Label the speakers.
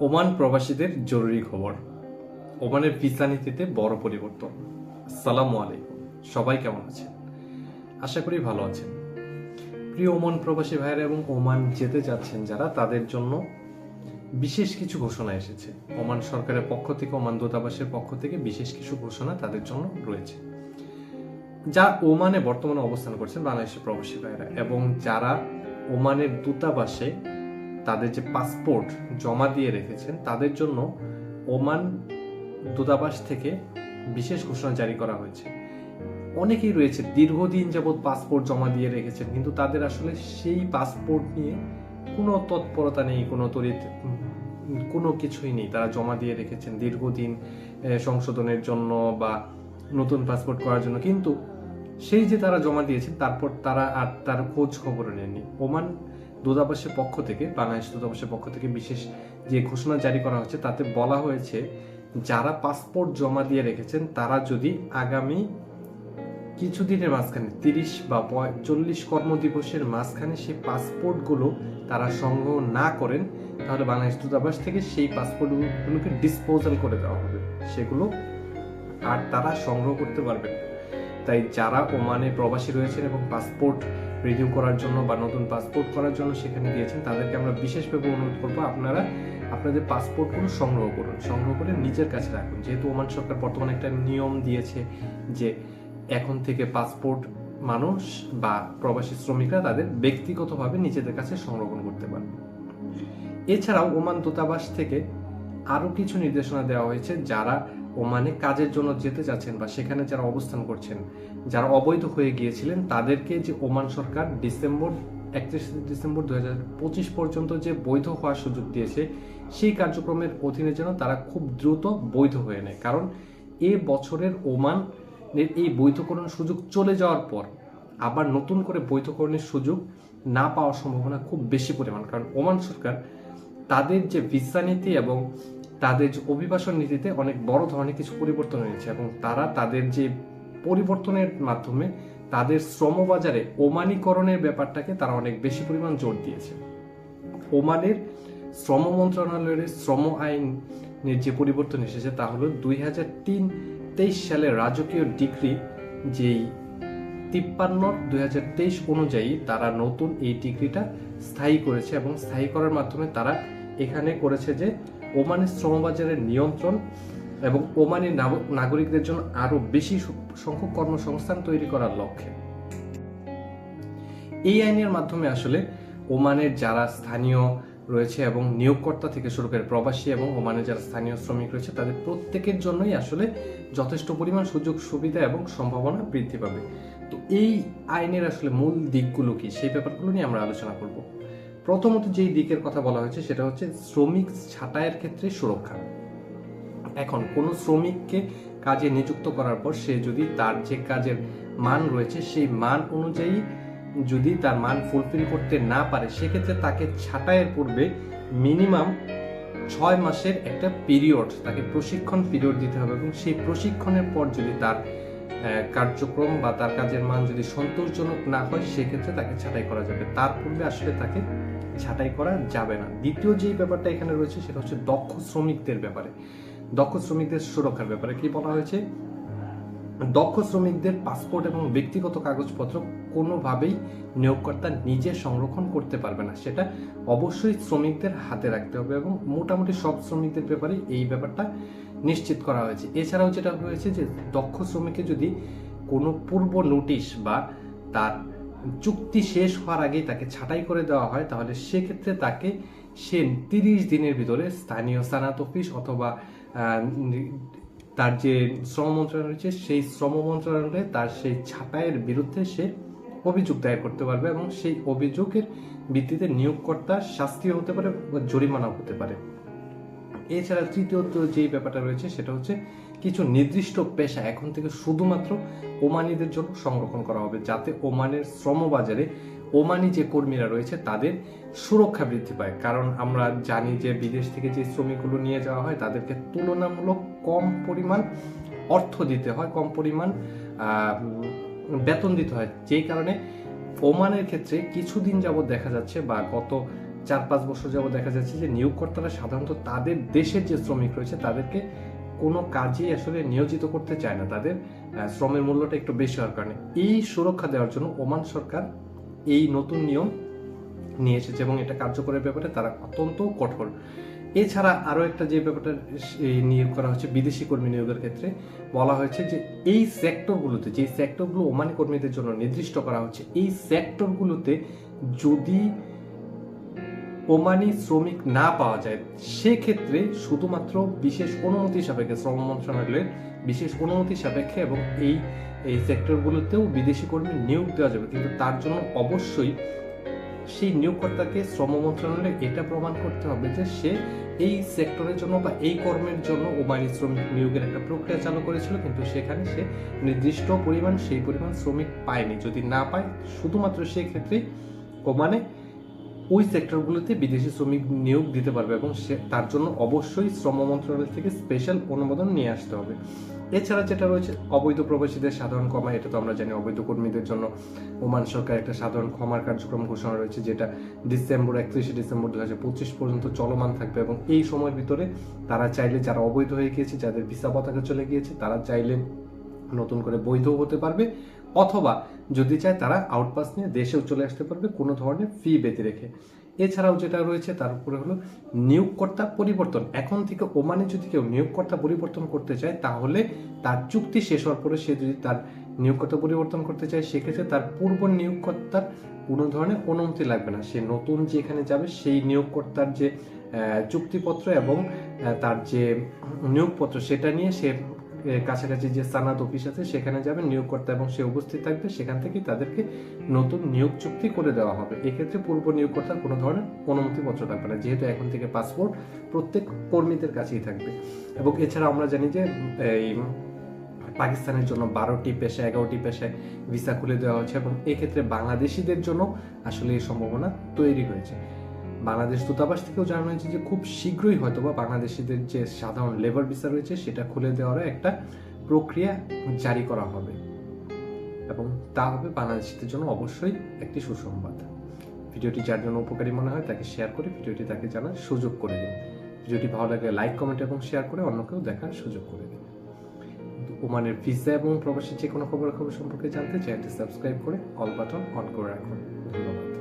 Speaker 1: Oman প্রবাসীদের জরুরি খবর। ওমানের ভিসা নীতিতে বড় পরিবর্তন। সালামু আলাইকুম। সবাই কেমন আছেন? আশা করি ভালো আছেন। প্রিয় ওমান প্রবাসী ভাইয়েরা এবং ওমান যেতে যাচ্ছেন যারা, তাদের জন্য বিশেষ কিছু ঘোষণা এসেছে। ওমান সরকারের পক্ষ থেকে, ওমান দূতাবাসের পক্ষ থেকে বিশেষ কিছু ঘোষণা তাদের জন্য রয়েছে। যা ওমানে বর্তমানে অবস্থান করছেন বাংলাদেশের প্রবাসী ভাইয়েরা এবং যারা ওমানের দূতাবাসে তাদের যে পাসপোর্ট জমা দিয়ে রেখেছেন তাদের জন্য ওমান দূতাবাস থেকে বিশেষ ঘোষণা জারি করা হয়েছে। অনেকেই রয়েছে দীর্ঘদিন যাবৎ পাসপোর্ট জমা দিয়ে রেখেছেন কিন্তু তাদের আসলে সেই পাসপোর্ট নিয়ে কোনো তৎপরতা নেই কোনো উম, কোনো কিছুই নেই। তারা জমা দিয়ে রেখেছেন দীর্ঘদিন সংশোধনের জন্য বা নতুন পাসপোর্ট করার জন্য। কিন্তু সেই যে তারা জমা দিয়েছেন তারপর তারা আর তার খোঁজ খবর নেননি। ওমান দূতাবাসের পক্ষ থেকে, বাংলাদেশ দূতাবাসের পক্ষ থেকে বিশেষ যে ঘোষণা জারি করা হয়েছে তাতে বলা হয়েছে যারা পাসপোর্ট জমা দিয়ে রেখেছেন, তারা যদি আগামী কিছুদিনের মাঝখানে, তিরিশ বা চল্লিশ কর্মদিবসের মাঝখানে সেই পাসপোর্টগুলো তারা সংগ্রহ না করেন, তাহলে বাংলাদেশ দূতাবাস থেকে সেই পাসপোর্টগুলোকে ডিসপোজাল করে দেওয়া হবে। সেগুলো আর তারা সংগ্রহ করতে পারবেন তাই যারা ওমানে প্রবাসী রয়েছেন এবং পাসপোর্ট রিনিউ করার জন্য বা নতুন পাসপোর্ট করার জন্য সেখানে গিয়েছেন তাদেরকে আমরা বিশেষভাবে অনুরোধ করব আপনারা আপনাদের পাসপোর্টগুলো সংগ্রহ করুন। সংগ্রহ করে নিজের কাছে রাখুন। যেহেতু ওমান সরকার বর্তমানে একটা নিয়ম দিয়েছে যে এখন থেকে পাসপোর্ট মানুষ বা প্রবাসী শ্রমিকরা তাদের ব্যক্তিগতভাবে নিজেদের কাছে সংরক্ষণ করতে পারবে। এছাড়াও ওমান দূতাবাস থেকে আরও কিছু নির্দেশনা দেওয়া হয়েছে যারা ওমানে কাজের জন্য যেতে যাচ্ছেন বা সেখানে যারা অবস্থান করছেন, যারা অবৈধ হয়ে গিয়েছিলেন, তাদেরকে যে ওমান সরকার ডিসেম্বর একত্রিশে ডিসেম্বর দু পর্যন্ত যে বৈধ হওয়ার সুযোগ দিয়েছে, সেই কার্যক্রমের অধীনে যেন তারা খুব দ্রুত বৈধ হয়ে নেয়। কারণ এ বছরের ওমান এই বৈধকরণ সুযোগ চলে যাওয়ার পর আবার নতুন করে বৈধকরণের সুযোগ না পাওয়ার সম্ভাবনা খুব বেশি পরিমাণ। কারণ ওমান সরকার তাদের যে ভিসা নীতি এবং তাদের যে অভিবাসন নীতিতে অনেক বড় ধরনের কিছু পরিবর্তন হয়েছে এবং তারা তাদের যে পরিবর্তনের মাধ্যমে তাদের শ্রমবাজারে ওমানিকরণের ব্যাপারটাকে তারা অনেক বেশি পরিমাণ জোর দিয়েছে। ওমানের শ্রম মন্ত্রণালয়ের শ্রম আইনের যে পরিবর্তন এসেছে তা হলো দুই হাজার তিন তেইশ সালে রাজকীয় ডিগ্রি যেই তিপ্পান্ন, দুই হাজার তেইশ অনুযায়ী তারা নতুন এই ডিগ্রিটা স্থায়ী করেছে এবং স্থায়ী করার মাধ্যমে তারা এখানে করেছে যে ওমানের শ্রমবাজারের নিয়ন্ত্রণ এবং ওমানের নাগরিকদের জন্য আরও বেশি সংখ্যক কর্মসংস্থান তৈরি করার লক্ষ্যে। এই আইনের মাধ্যমে আসলে ওমানের যারা স্থানীয় রয়েছে এবং নিয়োগকর্তা থেকে শুরু করে প্রবাসী এবং ওমানের যারা স্থানীয় শ্রমিক রয়েছে, তাদের প্রত্যেকের জন্যই আসলে যথেষ্ট পরিমাণ সুযোগ, সুবিধা এবং সম্ভাবনা বৃদ্ধি পাবে। তো এই আইনের আসলে মূল দিকগুলো কি? সেই ব্যাপারগুলো নিয়ে আমরা আলোচনা করব। প্রথমত যেই দিকের কথা বলা হয়েছে সেটা হচ্ছে শ্রমিক ছাঁটাইয়ের ক্ষেত্রে সুরক্ষা। এখন কোনো শ্রমিককে কাজে নিযুক্ত করার পর সে যদি তার যে কাজের মান রয়েছে সেই মান অনুযায়ী যদি তার মান ফুলফিল করতে না পারে, সেক্ষেত্রে তাকে ছাঁটাইয়ের পূর্বে মিনিমাম ছয় মাসের একটা পিরিয়ড তাকে প্রশিক্ষণ পিরিয়ড দিতে হবে এবং সেই প্রশিক্ষণের পর যদি তার কার্যক্রম বা তার কাজের মান যদি সন্তোষজনক না হয়, সেক্ষেত্রে তাকে ছাঁটাই করা যাবে। তার পূর্বে আসলে তাকে ছাঁটাই করা যাবে না। দ্বিতীয় যেই ব্যাপারটা এখানে রয়েছে সেটা হচ্ছে দক্ষ শ্রমিকদের ব্যাপারে। দক্ষ শ্রমিকদের সুরক্ষার ব্যাপারে কি বলা হয়েছে? দক্ষ শ্রমিকদের পাসপোর্ট এবং ব্যক্তিগত কাগজপত্র কোনোভাবেই নিয়োগকর্তা নিজে সংরক্ষণ করতে পারবে না। সেটা অবশ্যই শ্রমিকদের হাতে রাখতে হবে এবং মোটামুটি সব শ্রমিকদের ব্যাপারে এই ব্যাপারটা নিশ্চিত করা হয়েছে। এছাড়াও যেটা হয়েছে যে দক্ষ শ্রমিককে যদি কোনো পূর্ব নোটিশ বা তার চুক্তি শেষ হওয়ার আগেই তাকে ছাঁটাই করে দেওয়া হয়, তাহলে সেক্ষেত্রে তাকে সে তিরিশ দিনের ভিতরে স্থানীয় সানাত অফিস অথবা তার যে শ্রম মন্ত্রণালয় রয়েছে, সেই শ্রম মন্ত্রণালয়ে তার সেই ছাঁটাইয়ের বিরুদ্ধে সে অভিযোগ দায়ের করতে পারবে এবং সেই অভিযোগের ভিত্তিতে নিয়োগকর্তা শাস্তিও হতে পারে, জরিমানাও হতে পারে। এছাড়া তৃতীয়ত যেই ব্যাপারটা রয়েছে সেটা হচ্ছে কিছু নির্দিষ্ট পেশা এখন থেকে শুধুমাত্র ওমানিদের জন্য সংরক্ষণ করা হবে যাতে ওমানের শ্রমবাজারে ওমানি যে কর্মীরা রয়েছে তাদের সুরক্ষা বৃদ্ধি পায়। কারণ আমরা জানি যে বিদেশ থেকে যে শ্রমিকগুলো নিয়ে যাওয়া হয় তাদেরকে তুলনামূলক কম পরিমাণ অর্থ দিতে হয়, কম পরিমাণ বেতন দিতে হয়। যেই কারণে ওমানের ক্ষেত্রে কিছুদিন যাবৎ দেখা যাচ্ছে বা গত চার পাঁচ বছর যাবত দেখা যাচ্ছে যে নিয়োগকর্তারা সাধারণত তাদের দেশের যে শ্রমিক রয়েছে, তাদেরকে কোনো কাজেই আসলে নিয়োজিত করতে চায় না। তাদের শ্রমের মূল্যটা একটু বেশি হওয়ার কারণে। এই সুরক্ষা দেওয়ার জন্য ওমান সরকার এই নতুন নিয়ম নিয়ে এসেছে এবং এটা কার্যকরের ব্যাপারে তারা অত্যন্ত কঠোর। এছাড়া আরও একটা যে ব্যাপারটা নিয়োগ করা হচ্ছে বিদেশি কর্মী নিয়োগের ক্ষেত্রে, বলা হয়েছে যে এই সেক্টরগুলোতে, যে সেক্টরগুলো ওমানি কর্মীদের জন্য নির্দিষ্ট করা হচ্ছে, এই সেক্টরগুলোতে যদি ওমানি শ্রমিক না পাওয়া যায়, সেক্ষেত্রে শুধুমাত্র বিশেষ অনুমতি সাপেক্ষে, শ্রম মন্ত্রণালয়ের বিশেষ অনুমতি সাপেক্ষে এবং এই এই সেক্টরগুলোতেও বিদেশি কর্মী নিয়োগ দেওয়া যাবে। কিন্তু তার জন্য অবশ্যই সেই নিয়োগকর্তাকে শ্রম মন্ত্রণালয়ে এটা প্রমাণ করতে হবে যে সে এই সেক্টরের জন্য বা এই কর্মের জন্য ওমানি শ্রমিক নিয়োগের একটা প্রক্রিয়া চালু করেছিল, কিন্তু সেখানে সে নির্দিষ্ট পরিমাণ, সেই পরিমাণ শ্রমিক পায়নি। যদি না পায়, শুধুমাত্র সেক্ষেত্রে ওমানে ওই সেক্টরগুলোতে বিদেশি শ্রমিক নিয়োগ দিতে পারবে এবং সে, তার জন্য অবশ্যই শ্রম মন্ত্রণালয় থেকে স্পেশাল অনুমোদন নিয়ে আসতে হবে। এছাড়া যেটা রয়েছে, অবৈধ প্রবাসীদের সাধারণ ক্ষমা, এটা তো আমরা জানি অবৈধ কর্মীদের জন্য ওমান সরকার একটা সাধারণ ক্ষমার কার্যক্রম ঘোষণা রয়েছে, যেটা ডিসেম্বর, একত্রিশে ডিসেম্বর দু হাজার পঁচিশ পর্যন্ত চলমান থাকবে এবং এই সময়ের ভিতরে তারা চাইলে যারা অবৈধ হয়ে গিয়েছে, যাদের ভিসা পতাকা চলে গিয়েছে, তারা চাইলে নতুন করে বৈধ হতে পারবে অথবা যদি চায় তারা আউটপাস নিয়ে দেশেও চলে আসতে পারবে কোনো ধরনের ফি বেঁধে রেখে। এছাড়াও যেটা রয়েছে তার উপরে হলো নিয়োগকর্তা পরিবর্তন। এখন থেকে ওমানে যদি কেউ নিয়োগকর্তা পরিবর্তন করতে চায়, তাহলে তার চুক্তি শেষ হওয়ার পরে সে যদি তার নিয়োগকর্তা পরিবর্তন করতে চায়, সেক্ষেত্রে তার পূর্ব নিয়োগকর্তার কোনো ধরনের অনুমতি লাগবে না। সে নতুন যে এখানে যাবে, সেই নিয়োগকর্তার যে চুক্তিপত্র এবং তার যে নিয়োগপত্র, সেটা নিয়ে সে কাছাকাছি যে সানাদ অফিস আছে, সেখানে যাবে নিয়োগকর্তা এবং সে উপস্থিত থাকবে। সেখান থেকে তাদেরকে নতুন নিয়োগ চুক্তি করে দেওয়া হবে। এক্ষেত্রে পূর্ব নিয়োগকর্তার কোনো ধরনের অনুমতিপত্র থাকবে না, যেহেতু এখন থেকে পাসপোর্ট প্রত্যেক কর্মীদের কাছেই থাকবে। এবং এছাড়া আমরা জানি যে, এই পাকিস্তানের জন্য বারোটি পেশা, এগারোটি পেশায় ভিসা খুলে দেওয়া হয়েছে এবং এক্ষেত্রে বাংলাদেশিদের জন্য আসলে এই সম্ভাবনা তৈরি হয়েছে। বাংলাদেশ দূতাবাস থেকেও জানানো হয়েছে যে খুব শীঘ্রই হয়তো বা বাংলাদেশিদের যে সাধারণ লেবার ভিসা রয়েছে, সেটা খুলে দেওয়ার একটা প্রক্রিয়া জারি করা হবে। এবং তা হবে বাংলাদেশিদের জন্য অবশ্যই একটি সুসংবাদ। ভিডিওটি যার জন্য উপকারী মনে হয় তাকে শেয়ার করে ভিডিওটি তাকে জানার সুযোগ করে দিন। ভিডিওটি ভালো লাগলে লাইক, কমেন্ট এবং শেয়ার করে অন্যকেও দেখার সুযোগ করে দিন। ওমানের ভিসা এবং প্রবাসী যে কোনো খবর খবর সম্পর্কে জানতে চ্যানেলটি সাবস্ক্রাইব করে অল বাটন অন করে রাখুন। ধন্যবাদ।